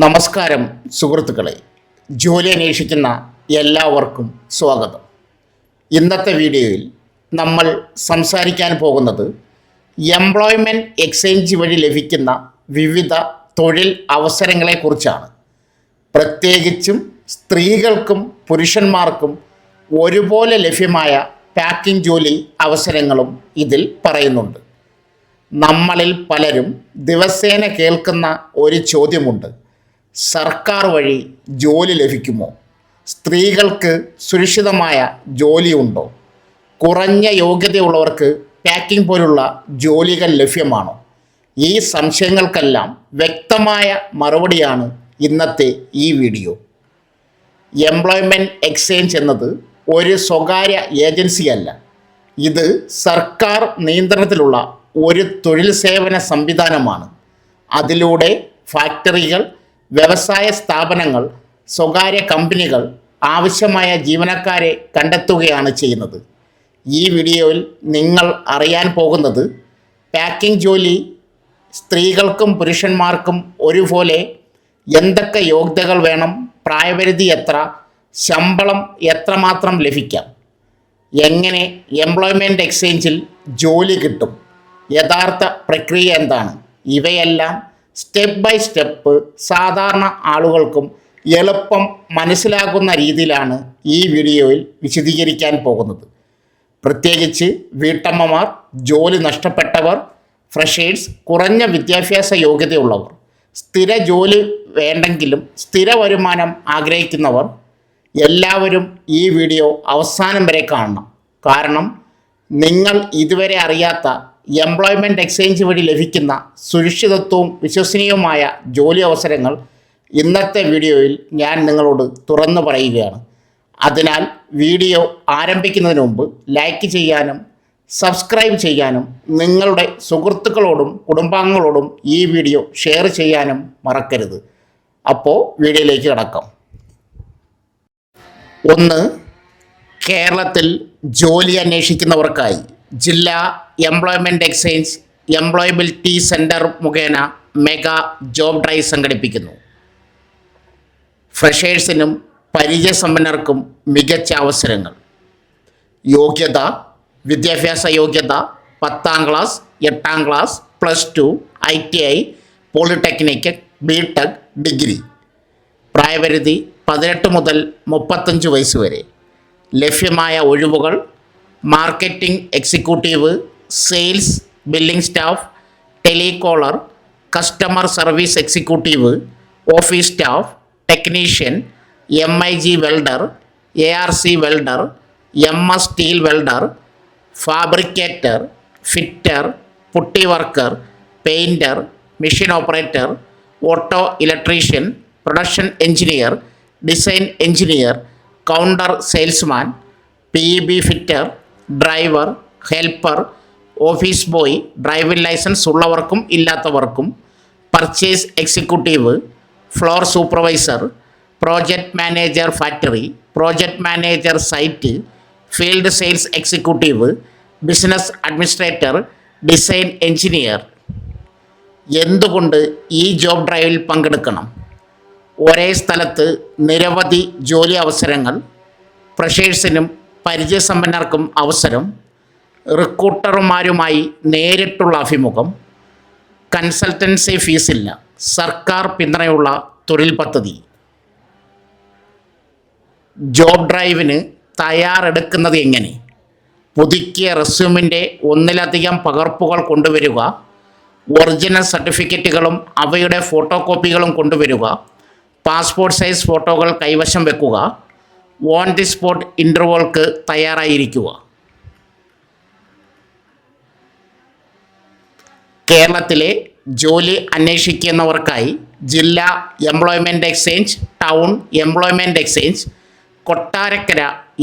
നമസ്കാരം സുഹൃത്തുക്കളെ. ജോലി അന്വേഷിക്കുന്ന എല്ലാവർക്കും സ്വാഗതം. ഇന്നത്തെ വീഡിയോയിൽ നമ്മൾ സംസാരിക്കാൻ പോകുന്നത് എംപ്ലോയ്മെന്റ് എക്സ്ചേഞ്ച് വഴി ലഭിക്കുന്ന വിവിധ തൊഴിൽ അവസരങ്ങളെക്കുറിച്ചാണ്. പ്രത്യേകിച്ചും സ്ത്രീകൾക്കും പുരുഷന്മാർക്കും ഒരുപോലെ ലഭ്യമായ പാക്കിംഗ് ജോലി അവസരങ്ങളും ഇതിൽ പറയുന്നുണ്ട്. നമ്മളിൽ പലരും ദിവസേന കേൾക്കുന്ന ഒരു ചോദ്യമുണ്ട്. സർക്കാർ വഴി ജോലി ലഭിക്കുമോ? സ്ത്രീകൾക്ക് സുരക്ഷിതമായ ജോലിയുണ്ടോ? കുറഞ്ഞ യോഗ്യതയുള്ളവർക്ക് പാക്കിംഗ് പോലുള്ള ജോലികൾ ലഭ്യമാണോ? ഈ സംശയങ്ങൾക്കെല്ലാം വ്യക്തമായ മറുപടിയാണ് ഇന്നത്തെ ഈ വീഡിയോ. എംപ്ലോയ്മെന്റ് എക്സ്ചേഞ്ച് എന്നത് ഒരു സ്വകാര്യ ഏജൻസിയല്ല ഇത് സർക്കാർ നിയന്ത്രണത്തിലുള്ള ഒരു തൊഴിൽ സേവന സംവിധാനമാണ്. അതിലൂടെ ഫാക്ടറികൾ വ്യവസായ സ്ഥാപനങ്ങൾ സ്വകാര്യ കമ്പനികൾ ആവശ്യമായ ജീവനക്കാരെ കണ്ടെത്തുകയാണ് ചെയ്യുന്നത്. ഈ വീഡിയോയിൽ നിങ്ങൾ അറിയാൻ പോകുന്നത് പാക്കിംഗ് ജോലി സ്ത്രീകൾക്കും പുരുഷന്മാർക്കും ഒരുപോലെ എന്തൊക്കെ യോഗ്യതകൾ വേണം പ്രായപരിധി എത്ര ശമ്പളം എത്രമാത്രം ലഭിക്കാം എങ്ങനെ എംപ്ലോയ്മെന്റ് എക്സ്ചേഞ്ചിൽ ജോലി കിട്ടും യഥാർത്ഥ പ്രക്രിയ എന്താണ് ഇവയെല്ലാം സ്റ്റെപ്പ് ബൈ സ്റ്റെപ്പ് സാധാരണ ആളുകൾക്കും എളുപ്പം മനസ്സിലാകുന്ന രീതിയിലാണ് ഈ വീഡിയോയിൽ വിശദീകരിക്കാൻ പോകുന്നത്. പ്രത്യേകിച്ച് വീട്ടമ്മമാർ ജോലി നഷ്ടപ്പെട്ടവർ ഫ്രഷേഴ്സ് കുറഞ്ഞ വിദ്യാഭ്യാസ യോഗ്യതയുള്ളവർ സ്ഥിര ജോലി വേണ്ടെങ്കിലും സ്ഥിര വരുമാനം ആഗ്രഹിക്കുന്നവർ എല്ലാവരും ഈ വീഡിയോ അവസാനം വരെ കാണണം. കാരണം നിങ്ങൾ ഇതുവരെ അറിയാത്ത എംപ്ലോയ്മെന്റ് എക്സ്ചേഞ്ച് വഴി ലഭിക്കുന്ന സുരക്ഷിതത്വവും വിശ്വസനീയവുമായ ജോലി അവസരങ്ങൾ ഇന്നത്തെ വീഡിയോയിൽ ഞാൻ നിങ്ങളോട് തുറന്നു പറയുകയാണ്. അതിനാൽ വീഡിയോ ആരംഭിക്കുന്നതിന് മുമ്പ് ലൈക്ക് ചെയ്യാനും സബ്സ്ക്രൈബ് ചെയ്യാനും നിങ്ങളുടെ സുഹൃത്തുക്കളോടും കുടുംബാംഗങ്ങളോടും ഈ വീഡിയോ ഷെയർ ചെയ്യാനും മറക്കരുത്. അപ്പോൾ വീഡിയോയിലേക്ക് കടക്കാം. ഒന്ന് കേരളത്തിൽ ജോലി അന്വേഷിക്കുന്നവർക്കായി ജില്ലാ എംപ്ലോയ്മെന്റ് എക്സ്ചേഞ്ച് എംപ്ലോയബിലിറ്റി സെന്റർ മുഖേന മെഗാ ജോബ് ഡ്രൈവ് സംഘടിപ്പിക്കുന്നു. ഫ്രഷേഴ്സിനും പരിചയസമ്പന്നർക്കും മികച്ച അവസരങ്ങൾ. യോഗ്യത വിദ്യാഭ്യാസ യോഗ്യത പത്താം ക്ലാസ് എട്ടാം class plus two I T I polytechnic B tech degree. പ്രായപരിധി പതിനെട്ട് മുതൽ മുപ്പത്തഞ്ച് വയസ്സ് വരെ. ലഭ്യമായ ഒഴിവുകൾ marketing executive sales billing staff telecaller customer service executive office staff technician M I G welder A R C welder M S steel welder fabricator fitter putty worker painter machine operator auto electrician production engineer design engineer counter salesman P B fitter driver helper office boy driving licence ഉള്ളവർക്കും ഇല്ലാത്തവർക്കും purchase executive floor supervisor project manager factory project manager site field sales executive business administrator design engineer എന്തുകൊണ്ട് ഈ job ഡ്രൈവിൽ പങ്കെടുക്കണം? ഒരേ സ്ഥലത്ത് നിരവധി ജോലി അവസരങ്ങൾ ഫ്രഷേഴ്സിനും പരിചയസമ്പന്നർക്കും അവസരം റിക്രൂട്ടർമാരുമായി നേരിട്ടുള്ള അഭിമുഖം. കൺസൾട്ടൻസി ഫീസില്ല സർക്കാർ പിന്തുണയുള്ള തൊഴിൽ പദ്ധതി. ജോബ് ഡ്രൈവിന് തയ്യാറെടുക്കുന്നത് എങ്ങനെ? പുതുക്കിയ റെസ്യൂമിന്റെ ഒന്നിലധികം പകർപ്പുകൾ കൊണ്ടുവരിക. ഒറിജിനൽ സർട്ടിഫിക്കറ്റുകളും അവയുടെ ഫോട്ടോ കോപ്പികളും കൊണ്ടുവരിക. പാസ്പോർട്ട് സൈസ് ഫോട്ടോകൾ കൈവശം വെക്കുക. ഓൺ ദി സ്പോട്ട് ഇന്റർവ്യൂകൾക്ക് തയ്യാറായിരിക്കുക. കേരളത്തിലെ ജോലി അന്വേഷിക്കുന്നവർക്കായി ജില്ലാ employment exchange town employment exchange Kottarakkara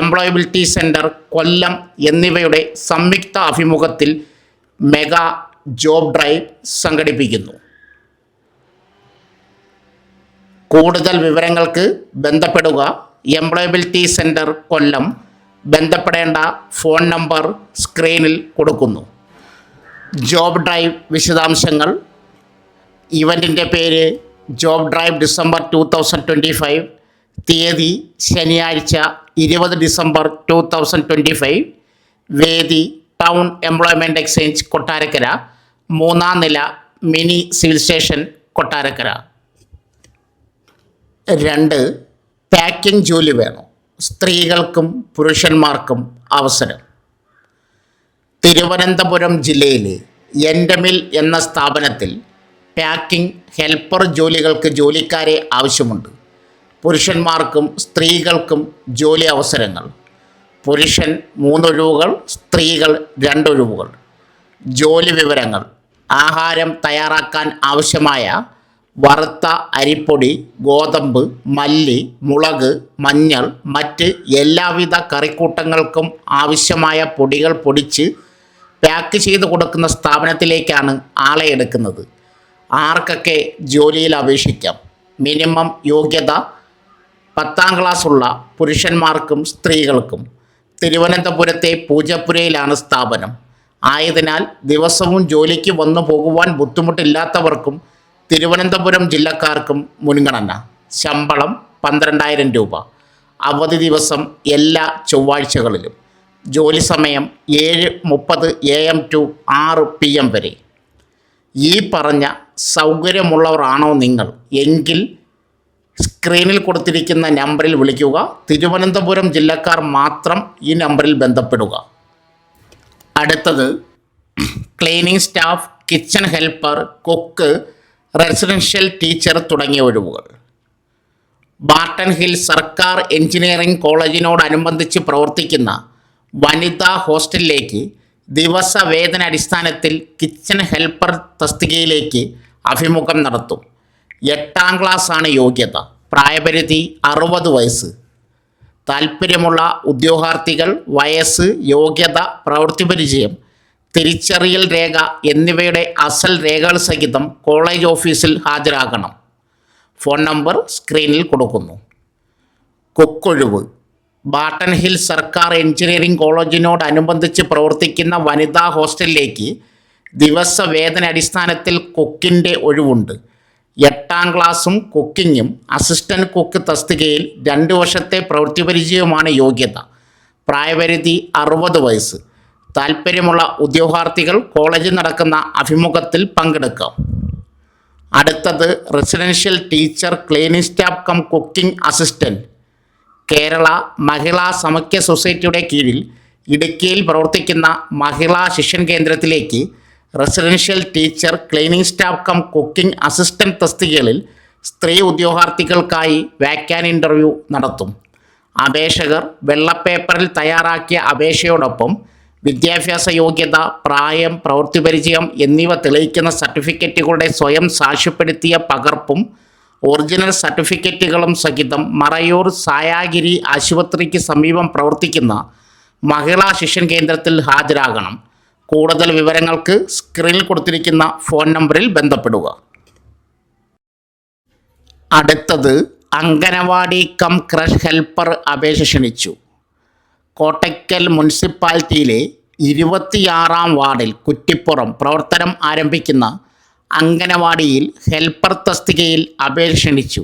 employability centre Kollam എന്നിവയുടെ സംയുക്ത അഭിമുഖത്തിൽ മെഗാ ജോബ് ഡ്രൈവ് സംഘടിപ്പിക്കുന്നു. കൂടുതൽ വിവരങ്ങൾക്ക് ബന്ധപ്പെടുക എംപ്ലോയബിലിറ്റി സെന്റർ കൊല്ലം ബന്ധപ്പെടേണ്ട ഫോൺ നമ്പർ സ്ക്രീനിൽ കൊടുക്കുന്നു. ജോബ് ഡ്രൈവ് വിശദാംശങ്ങൾ. ഇവന്റിന്റെ പേര് job drive December two thousand twenty five. തീയതി ശനിയാഴ്ച ഇരുപത് December two thousand twenty five. വേദി ടൗൺ എംപ്ലോയ്മെന്റ് എക്സ്ചേഞ്ച് കൊട്ടാരക്കര. മൂന്നാം നില മിനി സിവിൽ സ്റ്റേഷൻ കൊട്ടാരക്കര. രണ്ട് പാക്കിംഗ് ജോലി വേണം. സ്ത്രീകൾക്കും പുരുഷന്മാർക്കും അവസരം. തിരുവനന്തപുരം ജില്ലയിലെ എൻഡമിൽ എന്ന സ്ഥാപനത്തിൽ പാക്കിംഗ് ഹെൽപ്പർ ജോലികൾക്ക് ജോലിക്കാരെ ആവശ്യമുണ്ട്. പുരുഷന്മാർക്കും സ്ത്രീകൾക്കും ജോലി അവസരങ്ങൾ. പുരുഷൻ മൂന്നൊഴിവുകൾ സ്ത്രീകൾ രണ്ടൊഴിവുകൾ ജോലി വിവരങ്ങൾ. ആഹാരം തയ്യാറാക്കാൻ ആവശ്യമായ വറുത്ത അരിപ്പൊടി ഗോതമ്പ് മല്ലി മുളക് മഞ്ഞൾ മറ്റ് എല്ലാവിധ കറിക്കൂട്ടങ്ങൾക്കും ആവശ്യമായ പൊടികൾ പൊടിച്ച് പാക്ക് ചെയ്ത് കൊടുക്കുന്ന സ്ഥാപനത്തിലേക്കാണ് ആളെ എടുക്കുന്നത്. ആർക്കൊക്കെ ജോലിയിൽ അപേക്ഷിക്കാം? മിനിമം യോഗ്യത പത്താം ക്ലാസ്സുള്ള പുരുഷന്മാർക്കും സ്ത്രീകൾക്കും. തിരുവനന്തപുരത്തെ പൂജപ്പുരയിലാണ് സ്ഥാപനം. ആയതിനാൽ ദിവസവും ജോലിക്ക് വന്നു പോകുവാൻ ബുദ്ധിമുട്ടില്ലാത്തവർക്കും തിരുവനന്തപുരം ജില്ലക്കാർക്കും മുൻഗണന. ശമ്പളം പന്ത്രണ്ടായിരം രൂപ. അവധി ദിവസം എല്ലാ ചൊവ്വാഴ്ചകളിലും. ജോലി സമയം ഏഴ് മുപ്പത് എ എം ടു ആറ് പി എം വരെ. ഈ പറഞ്ഞ സൗകര്യമുള്ളവരാണോ നിങ്ങൾ? എങ്കിൽ സ്ക്രീനിൽ കൊടുത്തിരിക്കുന്ന നമ്പറിൽ വിളിക്കുക. തിരുവനന്തപുരം ജില്ലക്കാർ മാത്രം ഈ നമ്പറിൽ ബന്ധപ്പെടുക. അടുത്തത് cleaning staff kitchen helper cook residential teacher തുടങ്ങിയ ഒഴിവുകൾ. ബാർട്ടൺ ഹിൽ സർക്കാർ എഞ്ചിനീയറിംഗ് കോളേജിനോടനുബന്ധിച്ച് പ്രവർത്തിക്കുന്ന വനിതാ ഹോസ്റ്റലിലേക്ക് ദിവസ വേതന അടിസ്ഥാനത്തിൽ കിച്ചൺ ഹെൽപ്പർ തസ്തികയിലേക്ക് അഭിമുഖം നടത്തും. എട്ടാം ആണ് യോഗ്യത. പ്രായപരിധി അറുപത് വയസ്സ്. താൽപ്പര്യമുള്ള ഉദ്യോഗാർത്ഥികൾ വയസ്സ് യോഗ്യത പ്രവൃത്തി പരിചയം തിരിച്ചറിയൽ രേഖ എന്നിവയുടെ അസൽ രേഖകൾ സഹിതം കോളേജ് ഓഫീസിൽ ഹാജരാകണം. ഫോൺ നമ്പർ സ്ക്രീനിൽ കൊടുക്കുന്നു. കൊക്കൊഴിവ്. ബാട്ടൺ ഹിൽ സർക്കാർ എഞ്ചിനീയറിംഗ് കോളേജിനോടനുബന്ധിച്ച് പ്രവർത്തിക്കുന്ന വനിതാ ഹോസ്റ്റലിലേക്ക് ദിവസ വേതന അടിസ്ഥാനത്തിൽ കുക്കിന്റെ ഒഴിവുണ്ട്. എട്ടാം ക്ലാസ്സും കുക്കിങ്ങും അസിസ്റ്റന്റ് കുക്ക് തസ്തികയിൽ രണ്ട് വർഷത്തെ പ്രവൃത്തി പരിചയവുമാണ് യോഗ്യത. പ്രായപരിധി അറുപത് വയസ്സ്. താൽപ്പര്യമുള്ള ഉദ്യോഗാർത്ഥികൾ കോളേജിൽ നടക്കുന്ന അഭിമുഖത്തിൽ പങ്കെടുക്കാം. അടുത്തത് residential teacher cleaning staff cum cooking assistant Kerala Mahila Samakhya സൊസൈറ്റിയുടെ കീഴിൽ ഇടുക്കിയിൽ പ്രവർത്തിക്കുന്ന മഹിളാ ശിഷ്യൻ കേന്ദ്രത്തിലേക്ക് residential teacher cleaning staff cum cooking assistant തസ്തികകളിൽ സ്ത്രീ ഉദ്യോഗാർത്ഥികൾക്കായി വാക്യാൻ ഇന്റർവ്യൂ നടത്തും. അപേക്ഷകർ വെള്ളപ്പേപ്പറിൽ തയ്യാറാക്കിയ അപേക്ഷയോടൊപ്പം വിദ്യാഭ്യാസ യോഗ്യത പ്രായം പ്രവൃത്തി പരിചയം എന്നിവ തെളിയിക്കുന്ന സർട്ടിഫിക്കറ്റുകളുടെ സ്വയം സാക്ഷ്യപ്പെടുത്തിയ പകർപ്പും ഒറിജിനൽ സർട്ടിഫിക്കറ്റുകളും സഹിതം മറയൂർ സായാഗിരി ആശുപത്രിക്ക് സമീപം പ്രവർത്തിക്കുന്ന മഹിളാ ശിഷ്യൻ കേന്ദ്രത്തിൽ ഹാജരാകണം. കൂടുതൽ വിവരങ്ങൾക്ക് സ്ക്രീനിൽ കൊടുത്തിരിക്കുന്ന ഫോൺ നമ്പറിൽ ബന്ധപ്പെടുക. അടുത്തത് അങ്കനവാടി കം ക്രഷ് ഹെൽപ്പർ അപേക്ഷ ക്ഷണിച്ചു. കോട്ടയ്ക്കൽ മുനിസിപ്പാലിറ്റിയിലെ ഇരുപത്തിയാറാം വാർഡിൽ കുറ്റിപ്പുറം പ്രവർത്തനം ആരംഭിക്കുന്ന അങ്കനവാടിയിൽ ഹെൽപ്പർ തസ്തികയിൽ അപേക്ഷ ക്ഷണിച്ചു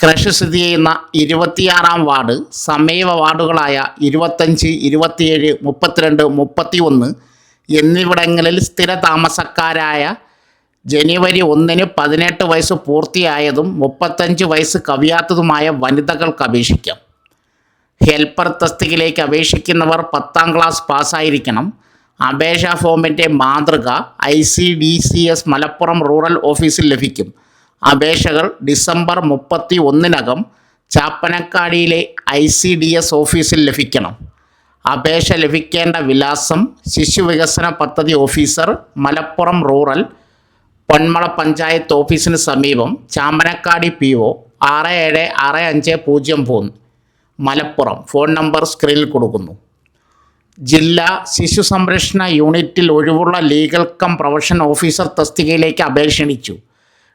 ക്രഷ് സ്ഥിതി ചെയ്യുന്ന ഇരുപത്തിയാറാം വാർഡ് സമീപ വാർഡുകളായ ഇരുപത്തഞ്ച് ഇരുപത്തിയേഴ് മുപ്പത്തിരണ്ട് മുപ്പത്തി ഒന്ന് എന്നിവിടങ്ങളിൽ സ്ഥിര താമസക്കാരായ ജനുവരി ഒന്നിന് പതിനെട്ട് വയസ്സ് പൂർത്തിയായതും മുപ്പത്തഞ്ച് വയസ്സ് കവിയാത്തതുമായ വനിതകൾക്ക് അപേക്ഷിക്കാം. ഹെൽപ്പർ തസ്തികയിലേക്ക് അപേക്ഷിക്കുന്നവർ പത്താം ക്ലാസ് പാസ്സായിരിക്കണം. അപേക്ഷാ ഫോമിന്റെ മാതൃക I C D C S Malappuram rural ഓഫീസിൽ ലഭിക്കും. അപേക്ഷകൾ ഡിസംബർ മുപ്പത്തി ഒന്നിനകം ചാപ്പനക്കാടിയിലെ ഐ സി ഡി എസ് ഓഫീസിൽ ലഭിക്കണം. അപേക്ഷ ലഭിക്കേണ്ട വിലാസം ശിശുവികസന പദ്ധതി ഓഫീസർ മലപ്പുറം റൂറൽ പൊന്മള പഞ്ചായത്ത് ഓഫീസിന് സമീപം ചാമ്പനക്കാടി പി ഒ ആറ് ഏഴ് ആറ് അഞ്ച് പൂജ്യം മൂന്ന് മലപ്പുറം. ഫോൺ നമ്പർ സ്ക്രീനിൽ കൊടുക്കുന്നു. ജില്ലാ ശിശു സംരക്ഷണ യൂണിറ്റിൽ ഒഴിവുള്ള ലീഗൽ കം പ്രൊഫഷൻ ഓഫീസർ തസ്തികയിലേക്ക് അപേക്ഷണിച്ചു ക്ഷണിച്ചു.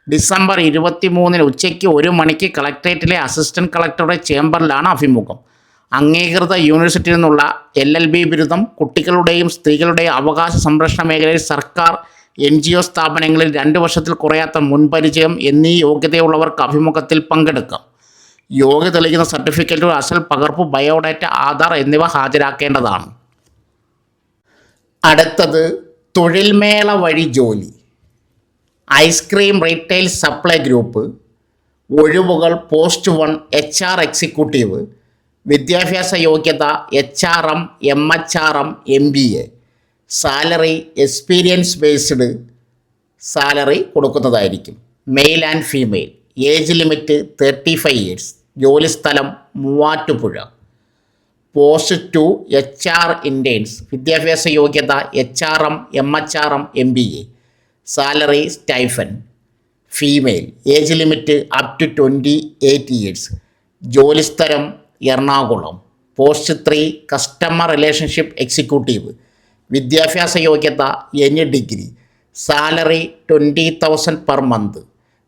ഡിസംബർ ഇരുപത്തി മൂന്നിന് ഉച്ചയ്ക്ക് ഒരു മണിക്ക് കളക്ട്രേറ്റിലെ അസിസ്റ്റന്റ് കളക്ടറുടെ ചേംബറിലാണ് അഭിമുഖം. അംഗീകൃത യൂണിവേഴ്സിറ്റിയിൽ നിന്നുള്ള എൽ എൽ ബി ബിരുദം കുട്ടികളുടെയും സ്ത്രീകളുടെയും അവകാശ സംരക്ഷണ മേഖലയിൽ സർക്കാർ എൻ ജി ഒ സ്ഥാപനങ്ങളിൽ രണ്ട് വർഷത്തിൽ കുറയാത്ത മുൻപരിചയം എന്നീ യോഗ്യതയുള്ളവർക്ക് അഭിമുഖത്തിൽ പങ്കെടുക്കാം. യോഗ്യത തെളിയിക്കുന്ന സർട്ടിഫിക്കറ്റുകൾ അസൽ പകർപ്പ് ബയോഡാറ്റ ആധാർ എന്നിവ ഹാജരാക്കേണ്ടതാണ്. അടുത്തത് തൊഴിൽമേള വഴി ജോലി. Ice cream retail supply group ഒഴിവുകൾ post one H R executive വിദ്യാഭ്യാസ യോഗ്യത H R M M H R M M B A salary experience based salary കൊടുക്കുന്നതായിരിക്കും. Male and female age limit thirty five years ജോലിസ്ഥലം Muvattupuzha. Post two H R interns വിദ്യാഭ്യാസ യോഗ്യത H R M M H R M M B A salary stipend female age limit up to twenty eight years ജോലിസ്ഥലം Ernakulam post three customer relationship executive വിദ്യാഭ്യാസ യോഗ്യത any degree salary twenty thousand per month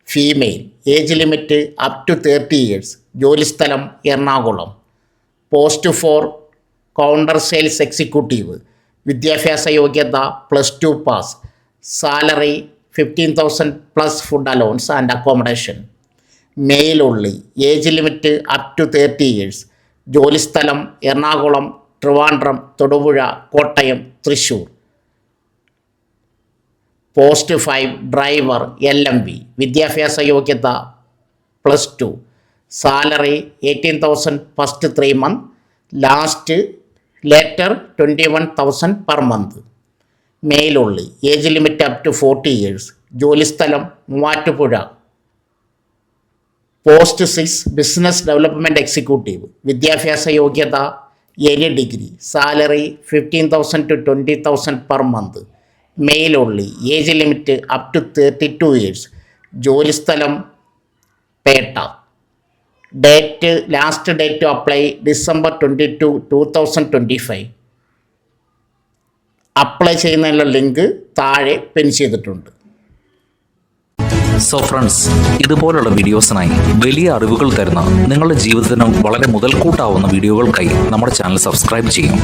female age limit up to thirty years ജോലിസ്ഥലം Ernakulam. Post four counter sales executive വിദ്യാഭ്യാസ യോഗ്യത plus two pass salary fifteen thousand plus food allowance and accommodation male only age limit up to thirty years ജോലിസ്ഥലം Ernakulam Trivandrum Thodupuzha Kottayam Thrissur. Post five driver L M V വിദ്യാഭ്യാസ യോഗ്യത plus two salary eighteen thousand first three month last later twenty one thousand per month. Male only age limit up to forty years ജോലിസ്ഥലം Muvattupuzha. Post six business development executive വിദ്യാഭ്യാസ യോഗ്യത any degree. Salary fifteen thousand to twenty thousand per month male only age limit up to thirty two years ജോലിസ്ഥലം Petta. Date last date to apply December twenty two two thousand twenty five apply ചെയ്യുന്നതിനുള്ള link താഴെ pin ചെയ്തിട്ടുണ്ട്. So friends ഇതുപോലുള്ള വീഡിയോസിനായി വലിയ അറിവുകൾ തരുന്ന നിങ്ങളുടെ ജീവിതത്തിനും വളരെ മുതൽക്കൂട്ടാവുന്ന വീഡിയോകൾക്കായി നമ്മുടെ ചാനൽ സബ്സ്ക്രൈബ് ചെയ്യും.